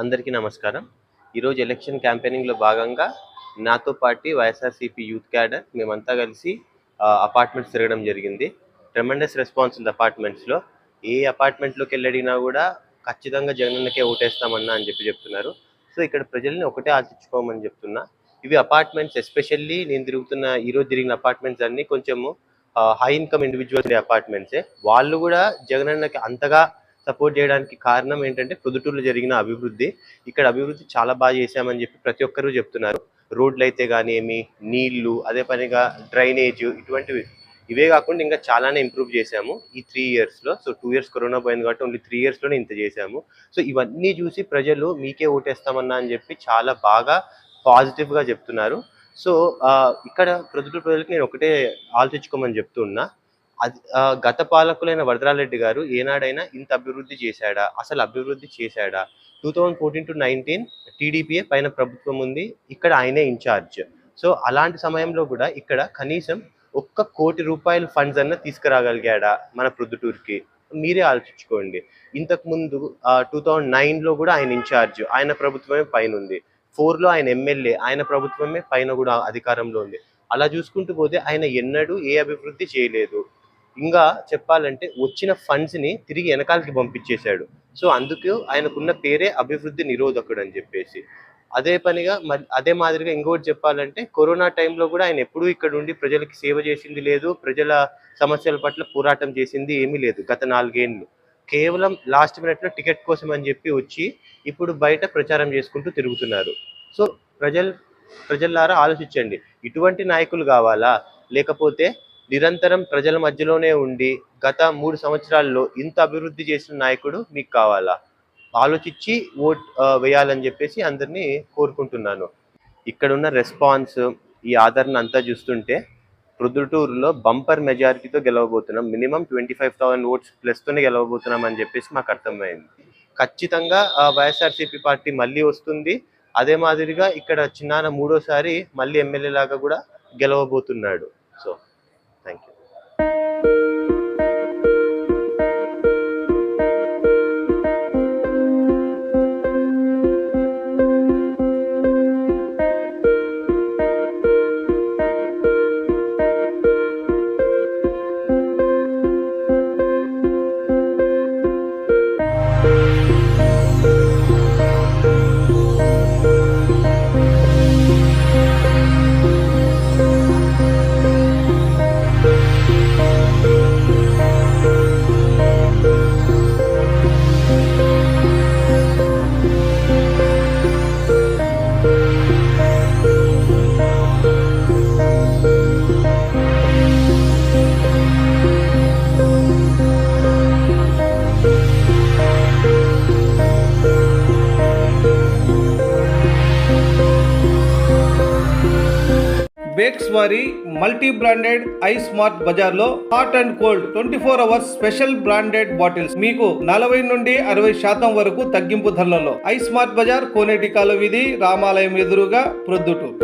అందరికీ నమస్కారం. ఈరోజు ఎలక్షన్ క్యాంపెయినింగ్లో భాగంగా నాతో పాటి వైఎస్ఆర్సీపీ యూత్ క్యాడర్ మేమంతా కలిసి అపార్ట్మెంట్స్ తిరగడం జరిగింది. ట్రెమండస్ రెస్పాన్స్ ఉంది అపార్ట్మెంట్స్లో. ఏ అపార్ట్మెంట్లోకి వెళ్ళడినా కూడా ఖచ్చితంగా జగనన్నకే ఓటేస్తామన్నా అని చెప్పి చెప్తున్నారు. సో ఇక్కడ ప్రజల్ని ఒకటే ఆలోచించుకోమని చెప్తున్నా. ఇవి అపార్ట్మెంట్స్ ఎస్పెషల్లీ నేను తిరుగుతున్న ఈరోజు తిరిగిన అపార్ట్మెంట్స్ అన్ని కొంచెము హై ఇన్కమ్ ఇండివిజువల్స్ అపార్ట్మెంట్సే. వాళ్ళు కూడా జగనన్నకి అంతగా సపోర్ట్ చేయడానికి కారణం ఏంటంటే పొద్దుటూరులో జరిగిన అభివృద్ధి. ఇక్కడ అభివృద్ధి చాలా బాగా చేశామని చెప్పి ప్రతి ఒక్కరూ చెప్తున్నారు. రోడ్లు అయితే కానీ ఏమి నీళ్ళు అదే పనిగా డ్రైనేజ్ ఇటువంటివి ఇవే కాకుండా ఇంకా చాలానే ఇంప్రూవ్ చేశాము. ఈ త్రీ ఇయర్స్లో సో టూ ఇయర్స్ కరోనా పోయింది కాబట్టి ఓన్లీ త్రీ ఇయర్స్లోనే ఇంత చేశాము. సో ఇవన్నీ చూసి ప్రజలు మీకే ఓటేస్తామన్నా అని చెప్పి చాలా బాగా పాజిటివ్గా చెప్తున్నారు. సో ఇక్కడ ప్రజలు ప్రజలకి నేను ఒకటే ఆలోచించుకోమని చెప్తున్నా అది గత పాలకులైన వరదరారెడ్డి గారు ఏనాడైనా ఇంత అభివృద్ధి చేశాడా? అసలు అభివృద్ధి చేశాడా? Two thousand fourteen to nineteen టీడీపీఏ పైన ప్రభుత్వం ఉంది. ఇక్కడ ఆయనే ఇన్ఛార్జ్. సో అలాంటి సమయంలో కూడా ఇక్కడ కనీసం ఒక్క కోటి రూపాయల ఫండ్స్ అన్న తీసుకురాగలిగాడా మన ప్రొద్దుటూరుకి? మీరే ఆలోచించుకోండి. ఇంతకు ముందు టూ థౌజండ్ నైన్లో కూడా ఆయన ఇన్ఛార్జ్. ఆయన ప్రభుత్వమే పైన ఉంది ఫోర్లో ఆయన ఎమ్మెల్యే. ఆయన ప్రభుత్వమే పైన కూడా అధికారంలో ఉంది. అలా చూసుకుంటూ పోతే ఆయన ఎన్నడూ ఏ అభివృద్ధి చేయలేదు. ఇంకా చెప్పాలంటే వచ్చిన ఫండ్స్ని తిరిగి వెనకాలకి పంపించేశాడు. సో అందుకు ఆయనకున్న పేరే అభివృద్ధి నిరోధకుడు అని చెప్పేసి. అదే పనిగా అదే మాదిరిగా ఇంకోటి చెప్పాలంటే కరోనా టైంలో కూడా ఆయన ఎప్పుడూ ఇక్కడ ఉండి ప్రజలకి సేవ చేసింది లేదు ప్రజల సమస్యల పట్ల పోరాటం చేసింది ఏమీ లేదు గత నాలుగేళ్ళు. కేవలం లాస్ట్ మినిట్లో టికెట్ కోసం అని చెప్పి వచ్చి ఇప్పుడు బయట ప్రచారం చేసుకుంటూ తిరుగుతున్నారు. సో ప్రజలు ప్రజలారా ఆలోచించండి. ఇటువంటి నాయకులు కావాలా? లేకపోతే నిరంతరం ప్రజల మధ్యలోనే ఉండి గత మూడు సంవత్సరాల్లో ఇంత అభివృద్ధి చేసిన నాయకుడు మీకు కావాలా? ఆలోచించి ఓట్ వేయాలని చెప్పేసి అందరినీ కోరుకుంటున్నాను. ఇక్కడ ఉన్న రెస్పాన్స్ ఈ ఆదరణ అంతా చూస్తుంటే ప్రొద్దుటూరులో బంపర్ మెజారిటీతో గెలవబోతున్నాం. Minimum twenty five thousand votes ప్లస్తోనే గెలవబోతున్నాం అని చెప్పేసి మాకు అర్థమైంది. ఖచ్చితంగా వైఎస్ఆర్సీపీ పార్టీ మళ్ళీ వస్తుంది. అదే మాదిరిగా ఇక్కడ చిన్నాన మూడోసారి మళ్ళీ ఎమ్మెల్యే లాగా కూడా గెలవబోతున్నాడు. సో బేక్స్ వారి మల్టీ బ్రాండెడ్ ఐ స్మార్ట్ బజార్లో hot and cold twenty four hours special branded bottles మీకు నలభై నుండి అరవై శాతం వరకు తగ్గింపు ధరలలో. ఐ స్మార్ట్ బజార్ కోనేటికాల వీధి రామాలయం ఎదురుగా ప్రొద్దుటూరు.